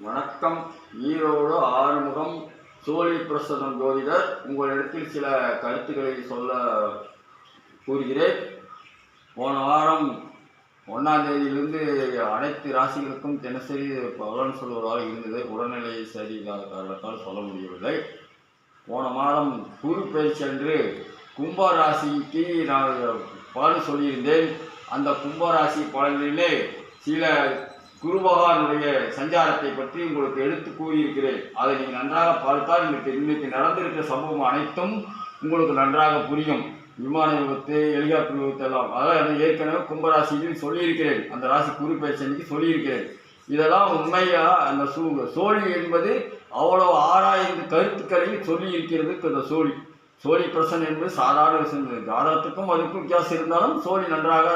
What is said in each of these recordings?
வணக்கம். ஈரோடு ஆறுமுகம். சோழி பிரசன்னம் ஜோதிடர் உங்களிடத்தில் சில கருத்துக்களை சொல்ல கூறுகிறேன். போன வாரம் ஒன்றாம் தேதியிலிருந்து அனைத்து ராசிகளுக்கும் தினசரி பலன் சொல்வதாக இருந்தது. உடல்நிலை சரியில்லாத காரணத்தால் சொல்ல முடியவில்லை. போன மாதம் குரு பயிற்சி அன்று கும்ப ராசிக்கு நான் பலன் சொல்லியிருந்தேன். அந்த கும்ப ராசி பலனிலே சில குருபகவானுடைய சஞ்சாரத்தை பற்றி உங்களுக்கு எடுத்து கூறியிருக்கிறேன். அதை நீங்கள் நன்றாக பார்த்தால் இன்னைக்கு இன்னைக்கு நடந்திருக்கிற சம்பவம் அனைத்தும் உங்களுக்கு நன்றாக புரியும். விமான விபத்து ஹெலிகாப்டர் விபத்து எல்லாம். அதான் ஏற்கனவே கும்பராசியில் சொல்லியிருக்கிறேன். அந்த ராசி குரு சொல்லியிருக்கிறேன். இதெல்லாம் உண்மையாக அந்த சூ சோழி என்பது அவ்வளோ ஆறாயிரம் கருத்துக்களை சொல்லி இருக்கிறதுக்கு அந்த சோழி. சோழி பிரசன் என்பது சாதாரண விஷயம். ஜாதகத்துக்கும் அதுக்கும் வித்தியாசம் இருந்தாலும் சோழி நன்றாக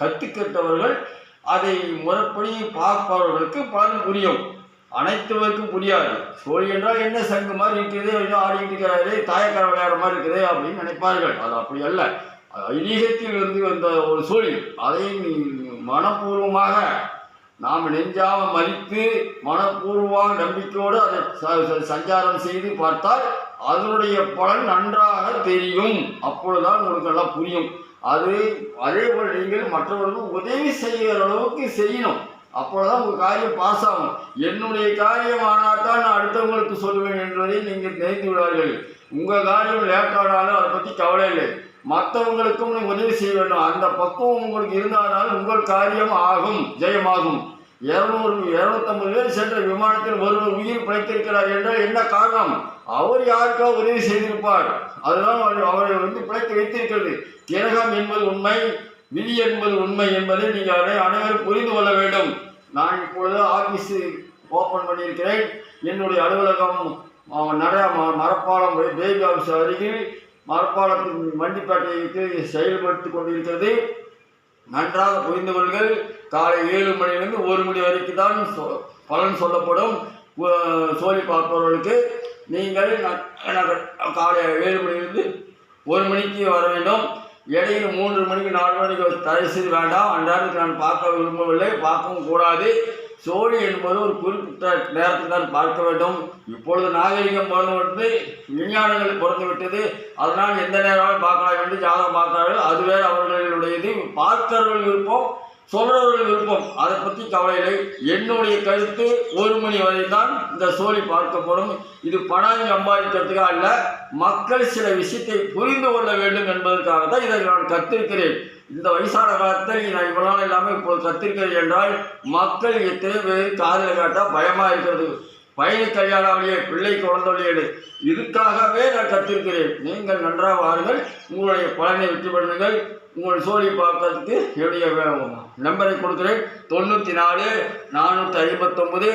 கற்றுக்கிட்டவர்கள் அதை முறைப்படி பார்ப்பவர்களுக்கு பலன் புரியும். அனைத்துவருக்கும் புரியாது. சோழி என்றால் என்ன சங்கு மாதிரி இருக்குது ஏதோ ஆடிக்கிட்டு இருக்கிறாரு தாயக்கார விளையாடுற மாதிரி இருக்குது அப்படின்னு நினைப்பார்கள். அது அப்படி அல்ல. ஐதீகத்தில் இருந்து வந்த ஒரு சோழி அதை மனப்பூர்வமாக நாம் நெஞ்சாம மதித்து மனப்பூர்வமாக நம்பிக்கையோடு அதை ச- சஞ்சாரம் செய்து பார்த்தால் அதனுடைய பலன் நன்றாக தெரியும். அப்பொழுதுதான் உங்களுக்கு நல்லா புரியும். அது அதே போல் நீங்கள் மற்றவர்களுக்கு உதவி செய்கிற அளவுக்கு செய்யணும். அப்பொழுதுதான் உங்கள் காரியம் பாஸ் ஆகும் என்னுடைய காரியம் ஆனால் தான் நான் அடுத்தவங்களுக்கு சொல்லுவேன் என்பதை நீங்கள் நினைத்து விடார்கள் உங்கள் காரியம் லேட்டானாலும் அதை பற்றி கவலை இல்லை. மற்றவங்களுக்கும் உதவி செய்ய வேண்டும். அந்த பக்குவம் உங்களுக்கு இருந்தாலும் உங்கள் காரியம் ஆகும் ஜெயமாகும். இருநூறு இருநூத்தம்பது பேர் சென்ற விமானத்தில் ஒருவர் உயிர் பிழைத்திருக்கிறார் என்றால் என்ன காரணம்? அவர் யாருக்காக உதவி செய்திருப்பார். அதுதான் அவர் அவரை வந்து பிழைத்து வைத்திருக்கிறது. கிரகம் என்பது உண்மை விதி என்பது உண்மை என்பதை நீங்கள் அதை அனைவரும் புரிந்து கொள்ள வேண்டும். நான் இப்பொழுது ஆஃபீஸு ஓப்பன் பண்ணியிருக்கிறேன். என்னுடைய அலுவலகம் நட நிறையா மரப்பாலம் பேபி ஆஃபீஸ் அருகில் மரப்பாலத்தின் மண்டிப்பேட்டைக்கு செயல்பட்டு கொண்டிருக்கிறது. நன்றாக புரிந்து கொள்கள் காலை ஏழு மணிலிருந்து ஒரு மணி வரைக்கும் தான் சொ- பலன் சொல்லப்படும். சோழி பார்ப்பவர்களுக்கு நீங்கள் காலை ஏழு மணிலிருந்து ஒரு மணிக்கு வர வேண்டும். இடையில் மூன்று மணிக்கு நாலு மணிக்கு தயவு வேண்டாம். அன்றாடத்துக்கு நான் பார்க்க விரும்பவில்லை பார்க்கவும் கூடாது. சோழி என்பது ஒரு குறிப்பிட்ட நேரத்தில் தான் பார்க்க வேண்டும். இப்பொழுது நாகரிகம் பிறந்து விட்டு விஞ்ஞானங்கள் பிறந்து விட்டது அதனால் எந்த நேரம் பார்க்கலாம் என்று ஜாதகம் பார்க்கிறார்கள். அது வேறு அவர்களுடையது. பார்க்கிறவர்கள் விருப்பம் சொல்றவர்கள் விருப்பம். அதை பற்றி கவலை இல்லை. என்னுடைய கருத்து ஒரு மணி வரை தான் இந்த சோழி பார்க்கப்படும். இது பணம் சம்பாதிக்கிறதுக்காக அல்ல மக்கள் சில விஷயத்தை புரிந்து கொள்ள வேண்டும் என்பதற்காக தான் இதை நான் கத்திருக்கிறேன். இந்த வயசான காலத்தில் நான் இவ்வளோ நாள் இல்லாமல் இப்போது கத்திருக்கிறேன் என்றால் மக்கள் எத்தனை பேர் காதில் கேட்டால் பயமாக இருக்கிறது? பையனு கல்யாணாவளியே பிள்ளை குழந்தையே இதுக்காகவே நான் கத்திருக்கிறேன். நீங்கள் நன்றாக வாருங்கள். உங்களுடைய பலனை வெற்றி பண்ணுங்கள் உங்கள் சோழி பார்க்கறதுக்கு என்னுடைய நம்பரை கொடுக்குறேன். தொண்ணூற்றி நாலு நானூற்றி ஐம்பத்தொம்பது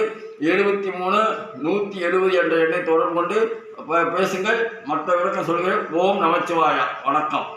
எழுபத்தி மூணு நூற்றி எழுபது என்ற எண்ணை தொடர்பு கொண்டு பேசுங்கள். மற்ற விளக்கம் சொல்கிறேன். ஓம் நமச்சிவாயா. வணக்கம்.